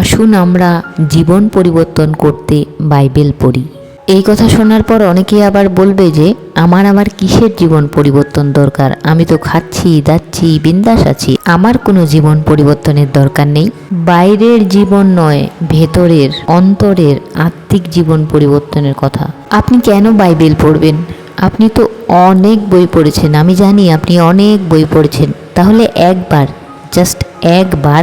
আসুন আমরা জীবন পরিবর্তন করতে বাইবেল পড়ি। এই কথা শোনার পর অনেকেই আবার বলবে যে, আমার আবার কিসের জীবন পরিবর্তন দরকার? আমি তো খাচ্ছি, দাচ্ছি, বিন্দাস আছি, আমার কোনো জীবন পরিবর্তনের দরকার নেই। বাইরের জীবন নয়, ভেতরের, অন্তরের আত্মিক জীবন পরিবর্তনের কথা। আপনি কেন বাইবেল পড়বেন? আপনি তো অনেক বই পড়েছেন, আমি জানি আপনি অনেক বই পড়েছেন। তাহলে একবার, জাস্ট একবার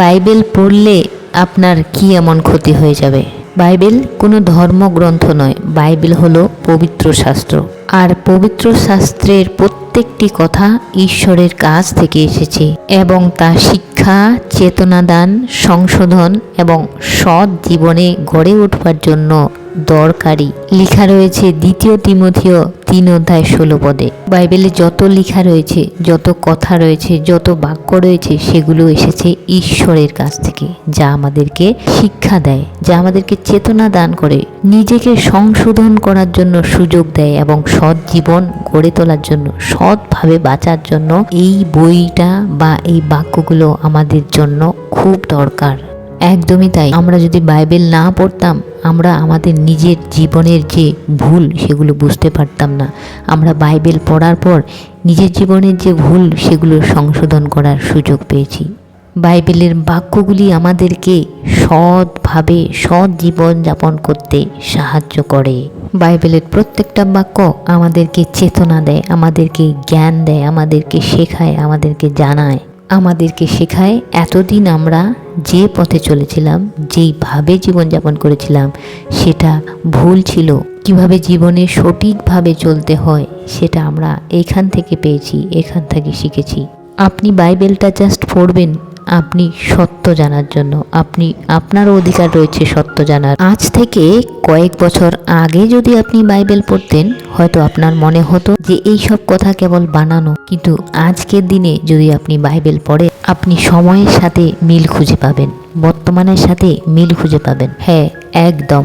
বাইবেল পড়লে আপনার কি এমন ক্ষতি হয়ে যাবে? বাইবেল কোনো ধর্মগ্রন্থ নয়। বাইবেল হলো পবিত্র শাস্ত্র। আর পবিত্র শাস্ত্রের প্রত্যেকটি কথা ঈশ্বরের কাছ থেকে এসেছে এবং তা শিক্ষা, চেতনাদান, সংশোধন এবং সৎ জীবনে গড়ে উঠবার জন্য দরকারি। লেখা রয়েছে দ্বিতীয় তিমথিও তিন অধ্যায় ষোলো পদে। বাইবেলে যত লেখা রয়েছে, যত কথা রয়েছে, যত বাক্য রয়েছে, সেগুলো এসেছে ঈশ্বরের কাছ থেকে, যা আমাদেরকে শিক্ষা দেয়, যা আমাদেরকে চেতনা দান করে, নিজেকে সংশোধন করার জন্য সুযোগ দেয় এবং সৎ জীবন গড়ে তোলার জন্য, সৎভাবে বাঁচার জন্য এই বইটা বা এই বাক্যগুলো আমাদের জন্য খুব দরকার। একদমই তাই। আমরা যদি বাইবেল না পড়তাম, আমরা আমাদের নিজের জীবনের যে ভুল, সেগুলো বুঝতে পারতাম না। আমরা বাইবেল পড়ার পর নিজের জীবনের যে ভুল, সেগুলো সংশোধন করার সুযোগ পেয়েছি। বাইবেলের বাক্যগুলি আমাদেরকে সৎভাবে সৎ জীবন যাপন করতে সাহায্য করে। বাইবেলের প্রত্যেকটা বাক্য আমাদেরকে চেতনা দেয়, আমাদেরকে জ্ঞান দেয়, আমাদেরকে শেখায়, আমাদেরকে জানায়। আমাদেরকে শেখায় এতদিন আমরা যে পথে চলেছিলাম, যেইভাবে জীবনযাপন করেছিলাম, সেটা ভুল ছিল। কীভাবে জীবনে সঠিকভাবে চলতে হয়, সেটা আমরা এখান থেকে পেয়েছি, এখান থেকে শিখেছি। আপনি বাইবেলটা জাস্ট পড়বেন আপনি সত্য জানার জন্য, আপনি আপনারও অধিকার রয়েছে সত্য জানার। আজ থেকে কয়েক বছর আগে যদি আপনি বাইবেল পড়তেন, হয়তো আপনার মনে হতো যে এই সব কথা কেবল বানানো। কিন্তু আজকের দিনে যদি আপনি বাইবেল পড়ে আপনি সময়ের সাথে মিল খুঁজে পাবেন, বর্তমানের সাথে মিল খুঁজে পাবেন। হ্যাঁ একদম।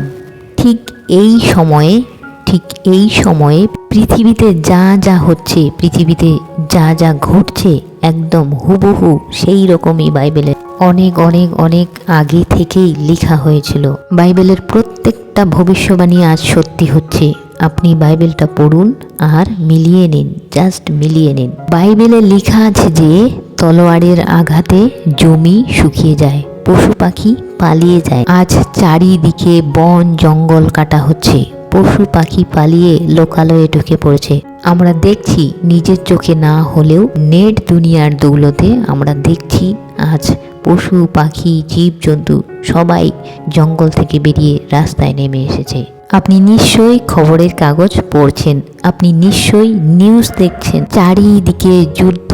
ঠিক এই সময়ে ঠিক এই সময়ে পৃথিবীতে যা যা হচ্ছে, পৃথিবীতে যা যা ঘটছে একদম হুবহু সেই রকমই বাইবেলে। অনেক অনেক অনেক আগে থেকেই লেখা হয়েছিল। বাইবেলের প্রত্যেকটা ভবিষ্যবাণী আজ সত্যি হচ্ছে। আপনি বাইবেলটা পড়ুন আর মিলিয়ে নিন জাস্ট মিলিয়ে নিন। বাইবেলে লেখা আছে যে তলোয়ারের আঘাতে জমি শুকিয়ে যায়, পশু পাখি পালিয়ে যায়। আজ চারিদিকে বন জঙ্গল কাটা হচ্ছে। পশু পাখি পালিয়ে লোকালয়ে ঢুকে পড়েছে। আমরা দেখছি নিজের চোখে না হলেও নেট দুনিয়ার দৌলতে আমরা দেখছি আজ পশু, পাখি, জীবজন্তু সবাই জঙ্গল থেকে বেরিয়ে রাস্তায় নেমে এসেছে। আপনি নিশ্চয়ই খবরের কাগজ পড়ছেন, আপনি নিশ্চয়ই নিউজ দেখছেন। চারিদিকে যুদ্ধ,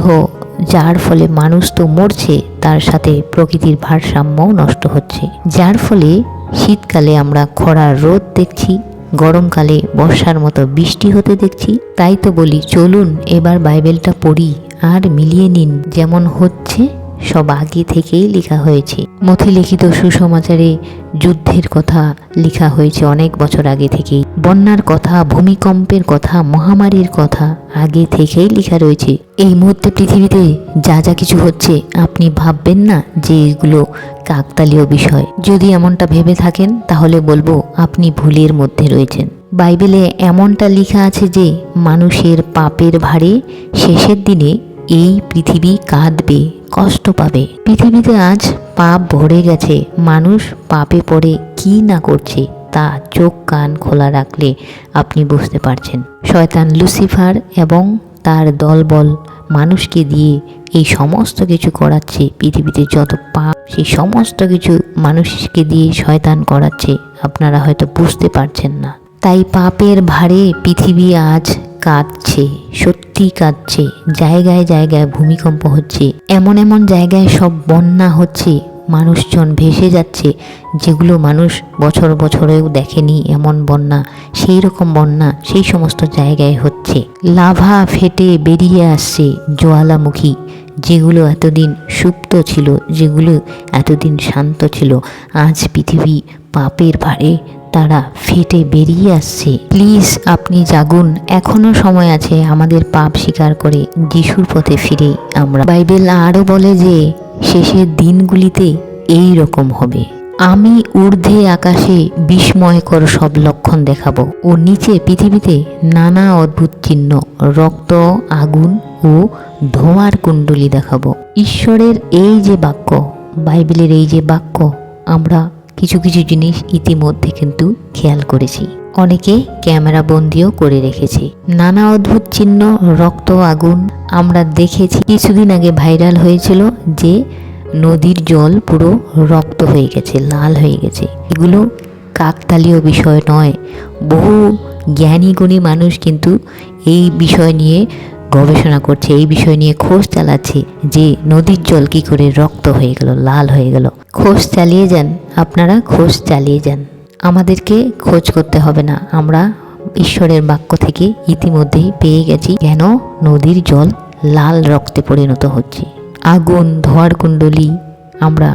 যার ফলে মানুষ তো মরছে, তার সাথে প্রকৃতির ভারসাম্যও নষ্ট হচ্ছে। যার ফলে শীতকালে আমরা খরার রোদ দেখছি গরমকালে বর্ষার মতো বৃষ্টি হতে দেখছি, তাই তো বলি, চলুন এবার বাইবেলটা পড়ি আর মিলিয়ে নিন যেমন হচ্ছে। সব আগে থেকেই লেখা হয়েছে। মথিলিখিত সুসমাচারে যুদ্ধের কথা লেখা হয়েছে অনেক বছর আগে থেকেই। বন্যার কথা, ভূমিকম্পের কথা, মহামারীর কথা আগে থেকেই লেখা রয়েছে। এই মুহূর্তে পৃথিবীতে যা যা কিছু হচ্ছে, আপনি ভাববেন না যে এগুলো কাকতালীয় বিষয়। যদি এমনটা ভেবে থাকেন, তাহলে বলব আপনি ভুলের মধ্যে রয়েছেন। বাইবেলে এমনটা লেখা আছে যে, মানুষের পাপের ভারে শেষের দিনে এই পৃথিবী কাঁদবে। কষ্ট পাবে। পৃথিবীতে আজ পাপ ভরে গেছে। মানুষ পাপে পড়ে কি না করছে তা চোখ কান খোলা রাখলে আপনি বুঝতে পারছেন। শয়তান লুসিফার এবং তার দলবল মানুষকে দিয়ে এই সমস্ত কিছু করাচ্ছে। পৃথিবীতে যত পাপ, সেই সমস্ত কিছু মানুষকে দিয়ে শয়তান করাচ্ছে। আপনারা হয়তো বুঝতে পারছেন না। তাই পাপের ভারে পৃথিবী আজ কাঁদছে সত্যি কাঁদছে, জায়গায় জায়গায় ভূমিকম্প হচ্ছে। এমন এমন জায়গায় সব বন্যা হচ্ছে, মানুষজন ভেসে যাচ্ছে, যেগুলো মানুষ বছর বছরেও দেখেনি এমন বন্যা। সেই রকম বন্যা সেই সমস্ত জায়গায় হচ্ছে। লাভা ফেটে বেরিয়ে আসছে জোয়ালামুখী যেগুলো এতদিন সুপ্ত ছিল, যেগুলো এতদিন শান্ত ছিল। আজ পৃথিবী পাপের ভারে তারা ফেটে বেরিয়ে আসছে। প্লিজ আপনি জাগুন, এখনও সময় আছে আমাদের পাপ স্বীকার করে যিশুর পথে ফিরে আমরা। বাইবেল আরও বলে যে, শেষের দিনগুলিতে এই রকম হবে। আমি ঊর্ধ্বে আকাশে বিস্ময়কর সব লক্ষণ দেখাবো ও নিচে পৃথিবীতে নানা অদ্ভুত চিহ্ন, রক্ত, আগুন ও ধোঁয়ার কুণ্ডলী দেখাবো। ঈশ্বরের এই যে বাক্য, বাইবেলের এই যে বাক্য, আমরা কিছু কিছু জিনিস ইতিমধ্যে কিন্তু খেয়াল করেছি। অনেকে ক্যামেরা বন্দিও করে রেখেছে। নানা অদ্ভুত চিহ্ন, রক্ত আগুন, আমরা দেখেছি কিছুদিন আগে ভাইরাল হয়েছিল যে নদীর জল পুরো রক্ত হয়ে গেছে, লাল হয়ে গেছে। এগুলো কাকতালীয় বিষয় নয়। বহু জ্ঞানী গুণী মানুষ কিন্তু এই বিষয় নিয়ে গবেষণা করছে, এই বিষয় নিয়ে খোঁজ চালাচ্ছে যে নদীর জল কি করে রক্ত হয়ে গেল, লাল হয়ে গেল। খোঁজ চালিয়ে যান, আপনারা খোঁজ চালিয়ে যান। আমাদেরকে খোঁজ করতে হবে না, আমরা ঈশ্বরের বাক্য থেকে ইতিমধ্যেই পেয়ে গেছি কেন নদীর জল লাল রক্তে পরিণত হচ্ছে। আগুন ধোয়ার কুণ্ডলী আমরা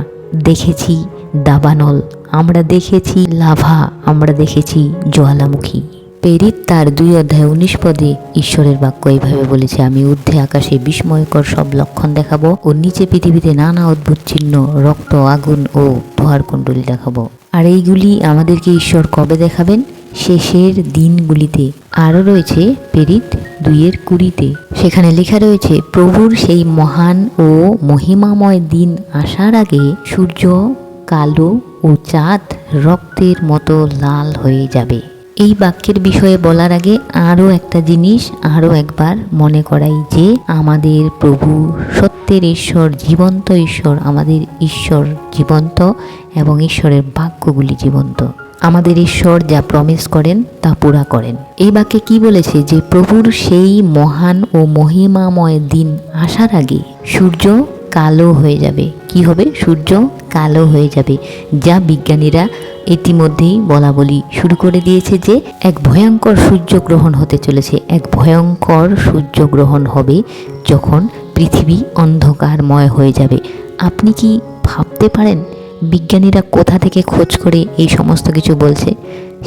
দেখেছি দাবানল, আমরা দেখেছি লাভা, আমরা দেখেছি জ্বালামুখী। পেরিত তার দুই অধ্যায় উনিশ পদে ঈশ্বরের বাক্য এইভাবে বলেছে, আমি ঊর্ধ্বে আকাশে বিস্ময়কর সব লক্ষণ দেখাবো ও নিচে পৃথিবীতে নানা অদ্ভুত চিহ্ন, রক্ত, আগুন ও ধোয়ার কুণ্ডলী দেখাবো। আর এইগুলি আমাদেরকে ঈশ্বর কবে দেখাবেন? শেষের দিনগুলিতে। আরও রয়েছে পেরিত দুইয়ের কুড়িতে। সেখানে লেখা রয়েছে, প্রভুর সেই মহান ও মহিমাময় দিন আসার আগে সূর্য কালো ও চাঁদ রক্তের মতো লাল হয়ে যাবে। এই বাক্যের বিষয়ে বলার আগে আরও একটা জিনিস আরও একবার মনে করাই যে আমাদের প্রভু সত্যের ঈশ্বর, জীবন্ত ঈশ্বর, আমাদের ঈশ্বর জীবন্ত এবং ঈশ্বরের বাক্যগুলি জীবন্ত। আমাদের ঈশ্বর যা প্রমিস করেন, তা পুরা করেন। এই বাক্যে কি বলেছে যে, প্রভুর সেই মহান ও মহিমাময় দিন আসার আগে সূর্য কালো হয়ে যাবে। কি হবে? সূর্য কালো হয়ে যাবে। যা বিজ্ঞানীরা ইতিমধ্যেই বলা বলি শুরু করে দিয়েছে যে, এক ভয়ঙ্কর সূর্যগ্রহণ হতে চলেছে। এক ভয়ঙ্কর সূর্যগ্রহণ হবে যখন পৃথিবী অন্ধকারময় হয়ে যাবে। আপনি কি ভাবতে পারেন বিজ্ঞানীরা কোথা থেকে খোঁজ করে এই সমস্ত কিছু বলছে?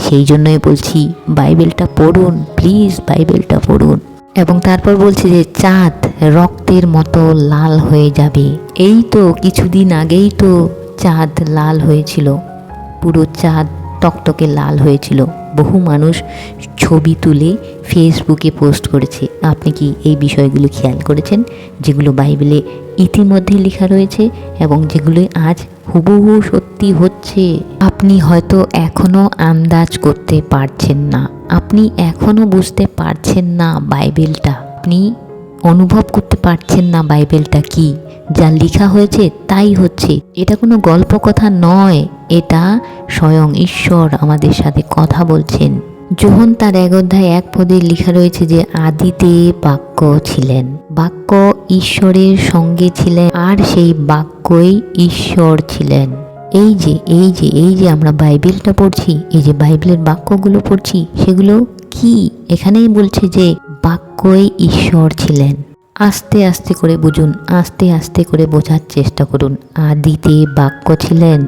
সেই জন্যই বলছি, বাইবেলটা পড়ুন, প্লিজ বাইবেলটা পড়ুন। এবং তারপর বলছে যে, চাঁদ রক্তের মতো লাল হয়ে যাবে। এই তো কিছুদিন আগেই তো চাঁদ লাল হয়েছিল। পুরো চাঁদ টকটকে লাল হয়েছিল। বহু মানুষ ছবি তুলে ফেসবুকে পোস্ট করেছে। আপনি কি এই বিষয়গুলো খেয়াল করেছেন? যেগুলো বাইবেলে ইতিমধ্যে লেখা রয়েছে এবং যেগুলো আজ হুবহু সত্যি হচ্ছে। আপনি হয়তো এখনও আন্দাজ করতে পারছেন না। আপনি এখনও বুঝতে পারছেন না বাইবেলটা। আপনি অনুভব করতে পারছেন না বাইবেলটা কি? যা লেখা হয়েছে তাই হচ্ছে। এটা কোনো গল্প কথা নয়, এটা স্বয়ং ঈশ্বর আমাদের সাথে কথা বলছেন। যোহন তার এক অধ্যায় এক পদে লেখা রয়েছে যে আদিতে বাক্য ছিলেন, বাক্য ঈশ্বরের সঙ্গে ছিলেন আর সেই বাক্যই ঈশ্বর ছিলেন। এই যে এই যে এই যে আমরা বাইবেলটা পড়ছি, এই যে বাইবেলের বাক্যগুলো পড়ছি, সেগুলো কি? এখানেই বলছে যে বাক্যই ঈশ্বর ছিলেন। আস্তে আস্তে করে বুঝুন, আস্তে আস্তে করে বোঝার চেষ্টা করুন। আদিতে বাক্য ছিলেন,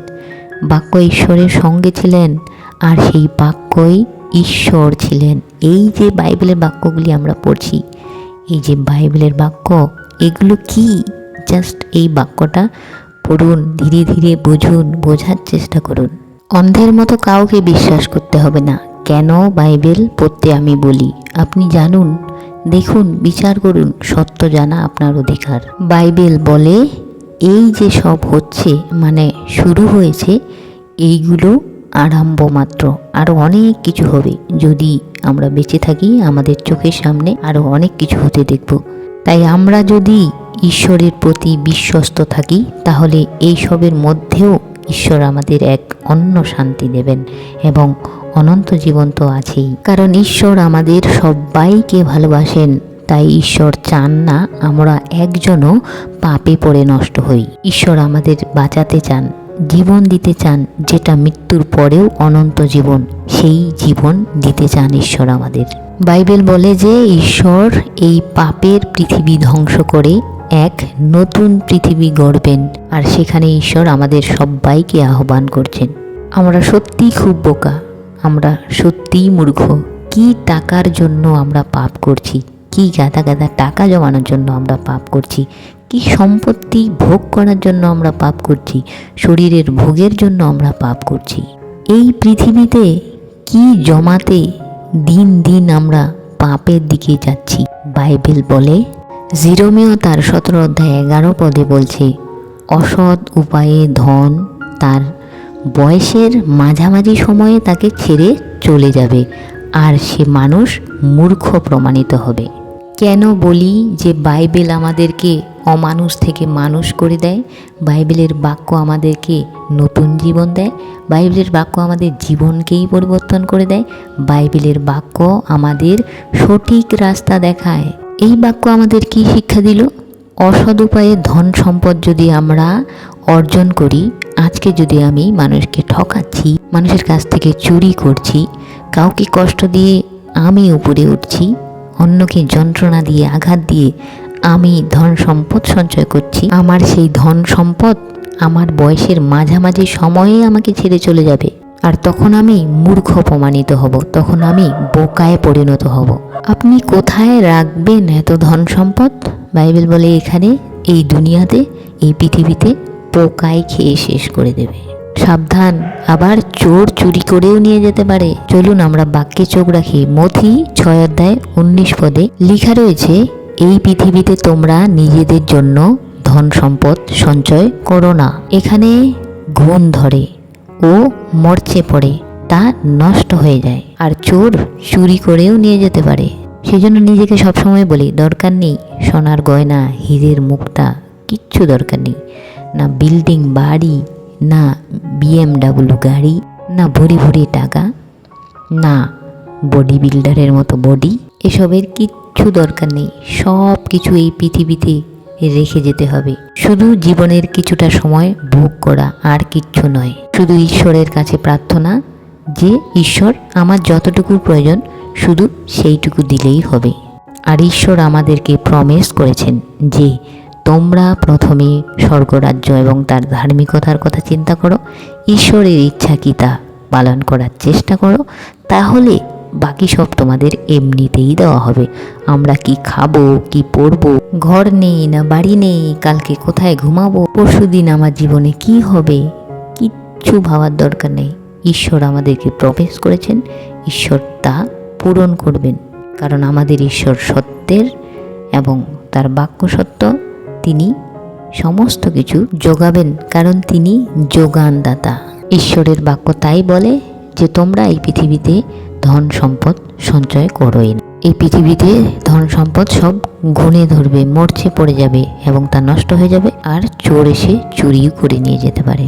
বাক্য ঈশ্বরের সঙ্গে ছিলেন, আর সেই বাক্যই ঈশ্বর ছিলেন। এই যে বাইবেলের বাক্যগুলি আমরা পড়ছি, এই যে বাইবেলের বাক্য, এগুলো কি? জাস্ট এই বাক্যটা পড়ুন, ধীরে ধীরে বুঝুন, বোঝার চেষ্টা করুন। অন্ধের মতো কাউকে বিশ্বাস করতে হবে না। কেন বাইবেল পড়তে আমি বলি? আপনি জানুন দেখুন, বিচার করুন, সত্য জানা আপনার অধিকার। বাইবেল বলে, এই যে সব হচ্ছে মানে শুরু হয়েছে, এইগুলো আরম্ভ মাত্র। আরও অনেক কিছু হবে। যদি আমরা বেঁচে থাকি, আমাদের চোখের সামনে আরও অনেক কিছু হতে দেখব। তাই আমরা যদি ঈশ্বরের প্রতি বিশ্বস্ত থাকি, তাহলে এই সবের মধ্যেও ঈশ্বর আমাদের এক অন্য শান্তি দেবেন এবং অনন্ত জীবন তো আছেই। কারণ ঈশ্বর আমাদের সবাইকে ভালোবাসেন, তাই ঈশ্বর চান না আমরা একজনও পাপে পড়ে নষ্ট হই। ঈশ্বর আমাদের বাঁচাতে চান, জীবন দিতে চান, যেটা মৃত্যুর পরেও অনন্ত জীবন, সেই জীবন দিতে চান ঈশ্বর আমাদের। বাইবেল বলে যে ঈশ্বর এই পাপের পৃথিবী ধ্বংস করে এক নতুন পৃথিবী গড়বেন, আর সেখানে ঈশ্বর আমাদের সবাইকে আহ্বান করছেন। আমরা সত্যিই খুব বোকা আমরা সত্যিই মূর্খ। কি টাকার জন্য আমরা পাপ করছি? কি গাদা গাদা টাকা জমানোর জন্য আমরা পাপ করছি? কি সম্পত্তি ভোগ করার জন্য আমরা পাপ করছি? শরীরের ভোগের জন্য আমরা পাপ করছি? এই পৃথিবীতে কি জমাতে দিন দিন আমরা পাপের দিকে যাচ্ছি? বাইবেল বলে, জিরোমিও তার সতেরো অধ্যায় এগারো পদে বলছে, অসৎ উপায়ে ধন তার বয়সের মাঝামাঝি সময়ে তাকে ছেড়ে চলে যাবে আর সে মানুষ মূর্খ প্রমাণিত হবে। কেন বলি যে বাইবেল আমাদেরকে অমানুষ থেকে মানুষ করে দেয়? বাইবেলের বাক্য আমাদেরকে নতুন জীবন দেয়। বাইবেলের বাক্য আমাদের জীবনকেই পরিবর্তন করে দেয়। বাইবেলের বাক্য আমাদের সঠিক রাস্তা দেখায়। এই বাক্য আমাদের কি শিক্ষা দিল? অসদ উপায়ে ধন সম্পদ যদি আমরা অর্জন করি আজকে যদি আমি মানুষকে ঠকাচ্ছি, মানুষের কাছ থেকে চুরি করছি, কাউকে কষ্ট দিয়ে আমি উপরে উঠছি, অন্যকে যন্ত্রণা দিয়ে আঘাত দিয়ে আমি ধন সম্পদ সঞ্চয় করছি, আমার সেই ধন সম্পদ আমার বয়সের মাঝামাঝি সময়ে আমাকে ছেড়ে চলে যাবে। আর তখন আমি মূর্খ প্রমাণিত হব, তখন আমি বোকায় পরিণত হব। আপনি কোথায় রাখবেন এত ধন সম্পদ? বাইবেল বলে এখানে, এই দুনিয়াতে, এই পৃথিবীতে পোকায় খেয়ে শেষ করে দেবে। সাবধান, আবার চোর চুরি করেও নিয়ে যেতে পারে। চলুন, আমরা বাক্যে চোখ রাখি। মথি ছয় অধ্যায় উনিশ পদে লেখা রয়েছে, এই পৃথিবীতে তোমরা নিজেদের জন্য ধন সম্পদ সঞ্চয় করো না। এখানে ঘুণ ধরে ও মরচে পড়ে, তা নষ্ট হয়ে যায়। আর চোর চুরি করেও নিয়ে যেতে পারে। সেজন্য নিজেকে সবসময় বলি, দরকার নেই সোনার গয়না, হীরের মুক্তা, কিচ্ছু দরকার নেই। না বিল্ডিং বাড়ি, না বিএমডাব্লিউ গাড়ি, না ভরি ভরি টাকা, না বডি বিল্ডারের মতো বডি এসবের কিচ্ছু দরকার নেই। সব কিছু এই পৃথিবীতে রেখে যেতে হবে। শুধু জীবনের কিছুটা সময় ভোগ করা আর কিচ্ছু নয়। শুধু ঈশ্বরের কাছে প্রার্থনা যে ঈশ্বর আমার যতটুকু প্রয়োজন, শুধু সেইটুকু দিলেই হবে। আর ঈশ্বর আমাদেরকে প্রমিস করেছেন যে তোমরা প্রথমে স্বর্গরাজ্য এবং তার ধার্মিকতার কথা চিন্তা করো, ঈশ্বরের ইচ্ছা কি তা পালন করার চেষ্টা করো, তাহলে বাকি সব তোমাদের এমনিতেই দেওয়া হবে। আমরা কি খাব, কি পরবো, ঘর নেই না বাড়ি নেই, কালকে কোথায় ঘুমাবো পরশু দিন আমার জীবনে কি হবে? কিচ্ছু ভাবার দরকার নেই। ঈশ্বর আমাদেরকে প্রবেশ করেছেন, ঈশ্বর তা পূরণ করবেন। কারণ আমাদের ঈশ্বর সত্যের এবং তার বাক্য সত্য। তিনি সমস্ত কিছু যোগাবেন, কারণ তিনি যোগানদাতা। ঈশ্বরের বাক্য তাই বলে যে, তোমরা এই পৃথিবীতে ধন সম্পদ সঞ্চয় করোই না। এই পৃথিবীতে ধন সম্পদ সব গুণে ধরবে, মরছে পড়ে যাবে এবং তা নষ্ট হয়ে যাবে, আর চোর এসে চুরিও করে নিয়ে যেতে পারে।